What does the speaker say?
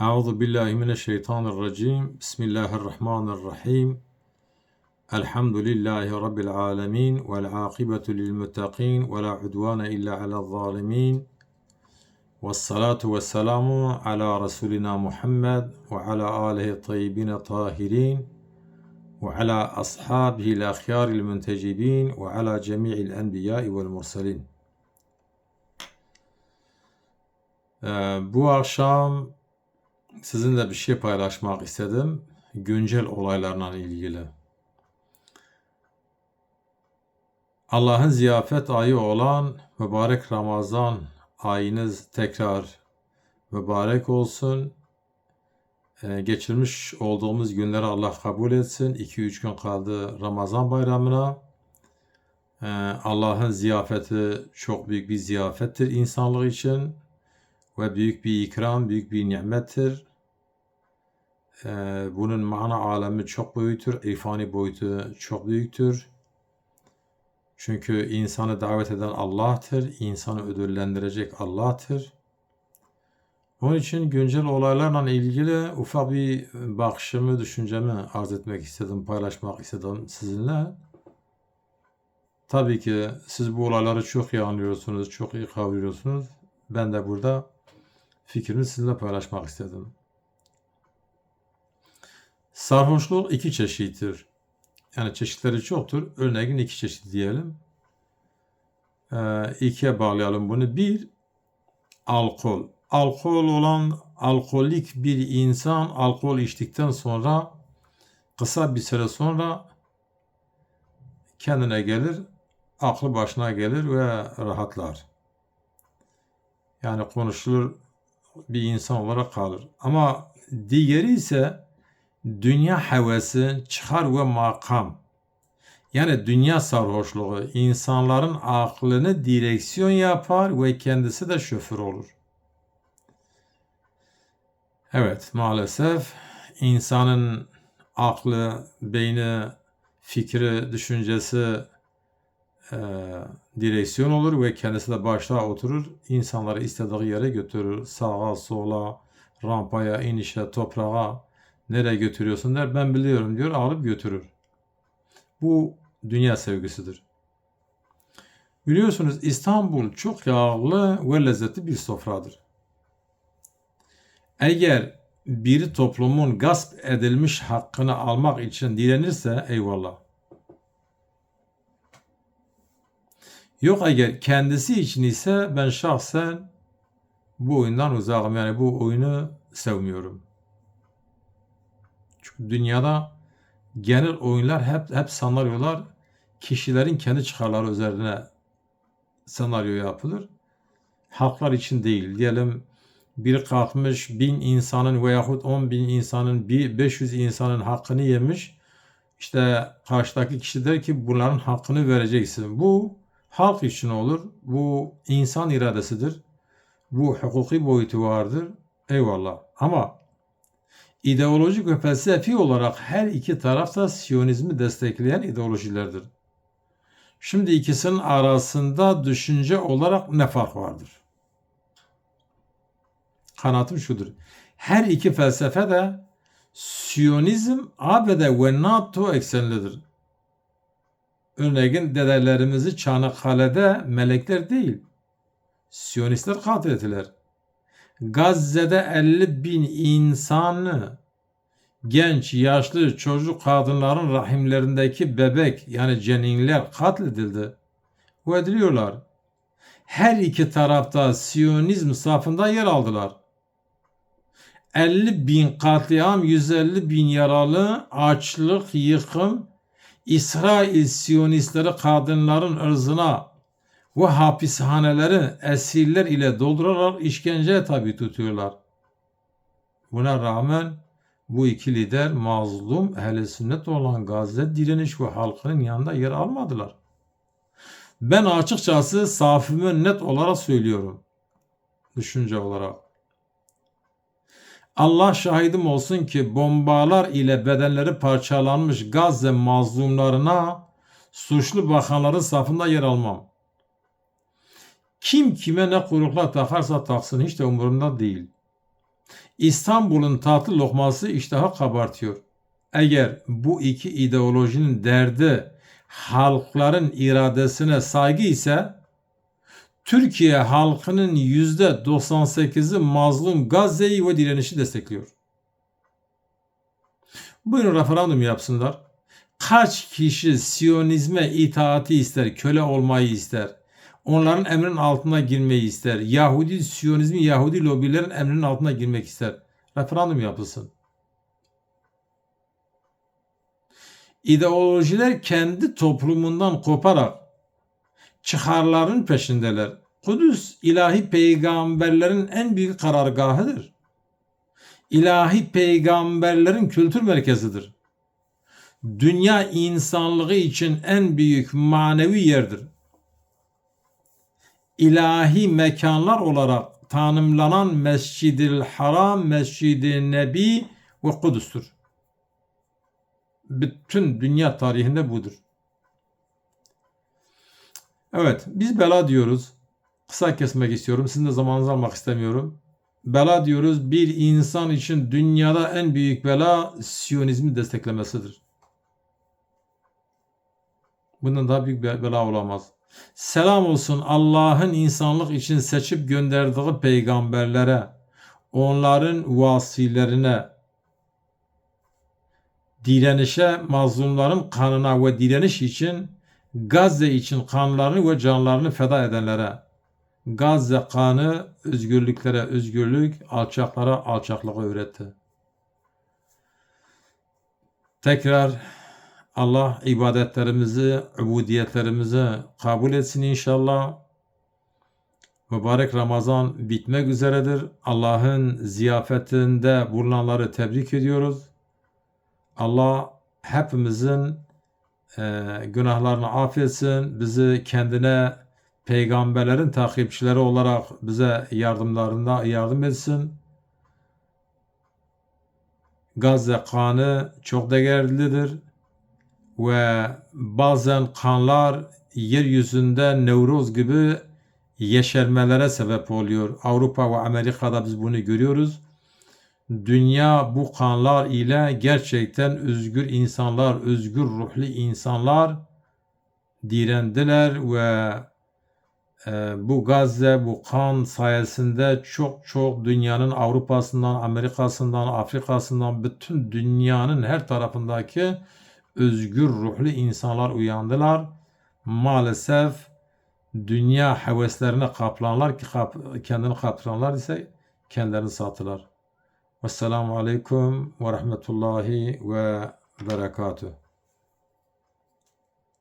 أعوذ بالله من الشيطان الرجيم. بسم الله الرحمن الرحيم. الحمد لله رب العالمين والعاقبة للمتقين ولا عدوان إلا على الظالمين. والصلاة والسلام على رسولنا محمد وعلى آله الطيبين الطاهرين وعلى أصحابه الأخيار المنتجبين وعلى جميع الأنبياء والمرسلين. Ee, Bu akşam sizinle bir şey paylaşmak istedim. Güncel olaylarla ilgili. Allah'ın ziyafet ayı olan mübarek Ramazan ayınız tekrar mübarek olsun. Ee, geçirmiş olduğumuz günleri Allah kabul etsin. 2-3 gün kaldı Ramazan bayramına. Ee, Allah'ın ziyafeti çok büyük bir ziyafettir insanlık için ve büyük bir ikram, büyük bir nimettir. Ee, bunun mana alemi çok büyüktür, irfani boyutu çok büyüktür. Çünkü insanı davet eden Allah'tır, insanı ödüllendirecek Allah'tır. Onun için güncel olaylarla ilgili ufak bir bakışımı, düşüncemi arz etmek istedim, paylaşmak istedim sizinle. Tabii ki siz bu olayları çok iyi anlıyorsunuz, çok iyi kavruyorsunuz. Ben de burada fikrimi sizinle paylaşmak istedim. Sarhoşluk iki çeşittir. Yani çeşitleri çoktur. Örneğin iki çeşit diyelim. Ee, ikiye bağlayalım bunu. Bir, alkol. Alkol olan alkolik bir insan alkol içtikten sonra kısa bir süre sonra kendine gelir, aklı başına gelir ve rahatlar. Yani konuşulur bir insan olarak kalır. Ama diğeri ise dünya hevesi, çıkar ve makam. Yani dünya sarhoşluğu insanların aklını direksiyon yapar ve kendisi de şoför olur. Evet maalesef insanın aklı, beyni, fikri, düşüncesi e, direksiyon olur ve kendisi de başta oturur. İnsanları istediği yere götürür. Sağa, sola, rampaya, inişe, toprağa nereye götürüyorsun der. Ben biliyorum diyor alıp götürür. Bu dünya sevgisidir. Biliyorsunuz İstanbul çok yağlı ve lezzetli bir sofradır. Eğer biri toplumun gasp edilmiş hakkını almak için direnirse eyvallah. Yok eğer kendisi için ise ben şahsen bu oyundan uzakım. Yani bu oyunu sevmiyorum. Çünkü dünyada genel oyunlar hep hep senaryolar kişilerin kendi çıkarları üzerine senaryo yapılır. Halklar için değil. Diyelim biri kalkmış bin insanın veyahut on bin insanın bir 500 insanın hakkını yemiş. İşte karşıdaki kişi der ki bunların hakkını vereceksin. Bu halk için olur. Bu insan iradesidir. Bu hukuki boyutu vardır. Eyvallah. Ama ideolojik ve felsefi olarak her iki taraf da Siyonizmi destekleyen ideolojilerdir. Şimdi ikisinin arasında düşünce olarak ne fark vardır? Kanatım şudur. Her iki felsefe de Siyonizm ABD ve NATO eksenlidir. Örneğin dedelerimizi Çanakkale'de melekler değil, Siyonistler katil ettiler. Gazze'de 50 bin insanı genç, yaşlı, çocuk kadınların rahimlerindeki bebek yani ceninler katledildi. Bu ediliyorlar. Her iki tarafta Siyonizm safında yer aldılar. 50 bin katliam, 150 bin yaralı, açlık, yıkım, İsrail Siyonistleri kadınların ırzına ve hapishaneleri esirler ile doldurarak işkenceye tabi tutuyorlar. Buna rağmen bu iki lider mazlum ehl sünnet olan Gazze direniş ve halkının yanında yer almadılar. Ben açıkçası safimi net olarak söylüyorum. Düşünce olarak. Allah şahidim olsun ki bombalar ile bedenleri parçalanmış Gazze mazlumlarına suçlu bakanların safında yer almam. Kim kime ne kuyruklar takarsa taksın hiç de umurumda değil. İstanbul'un tatlı lokması iştahı kabartıyor. Eğer bu iki ideolojinin derdi halkların iradesine saygı ise Türkiye halkının yüzde 98'i mazlum Gazze'yi ve direnişi destekliyor. Buyurun referandum yapsınlar. Kaç kişi Siyonizme itaati ister, köle olmayı ister? Onların emrinin altına girmeyi ister. Yahudi, Siyonizmi, Yahudi lobilerin emrinin altına girmek ister. Referandum yapılsın. İdeolojiler kendi toplumundan koparak çıkarların peşindeler. Kudüs ilahi peygamberlerin en büyük karargahıdır. İlahi peygamberlerin kültür merkezidir. Dünya insanlığı için en büyük manevi yerdir. İlahi mekanlar olarak tanımlanan Mescid-i Haram, Mescid-i Nebi ve Kudüs'tür. Bütün dünya tarihinde budur. Evet, biz bela diyoruz. Kısa kesmek istiyorum. Sizin de zamanınızı almak istemiyorum. Bela diyoruz. Bir insan için dünyada en büyük bela Siyonizmi desteklemesidir. Bundan daha büyük bela olamaz. Selam olsun Allah'ın insanlık için seçip gönderdiği peygamberlere, onların vasilerine, direnişe, mazlumların kanına ve direniş için Gazze için kanlarını ve canlarını feda edenlere, Gazze kanı özgürlüklere özgürlük, alçaklara alçaklığı öğretti. Tekrar Allah ibadetlerimizi, ubudiyetlerimizi kabul etsin inşallah. Mübarek Ramazan bitmek üzeredir. Allah'ın ziyafetinde bulunanları tebrik ediyoruz. Allah hepimizin e, günahlarını affetsin. Bizi kendine peygamberlerin takipçileri olarak bize yardımlarında yardım etsin. Gazze kanı çok değerlidir ve bazen kanlar yeryüzünde Nevruz gibi yeşermelere sebep oluyor. Avrupa ve Amerika'da biz bunu görüyoruz. Dünya bu kanlar ile gerçekten özgür insanlar, özgür ruhlu insanlar direndiler ve e, bu Gazze, bu kan sayesinde çok çok dünyanın Avrupa'sından, Amerika'sından, Afrika'sından, bütün dünyanın her tarafındaki özgür ruhlu insanlar uyandılar. Maalesef dünya heveslerine kaplanlar ki kap, kendini kaplanlar ise kendilerini sattılar. Vesselamu Aleyküm ve Rahmetullahi ve Berekatuhu.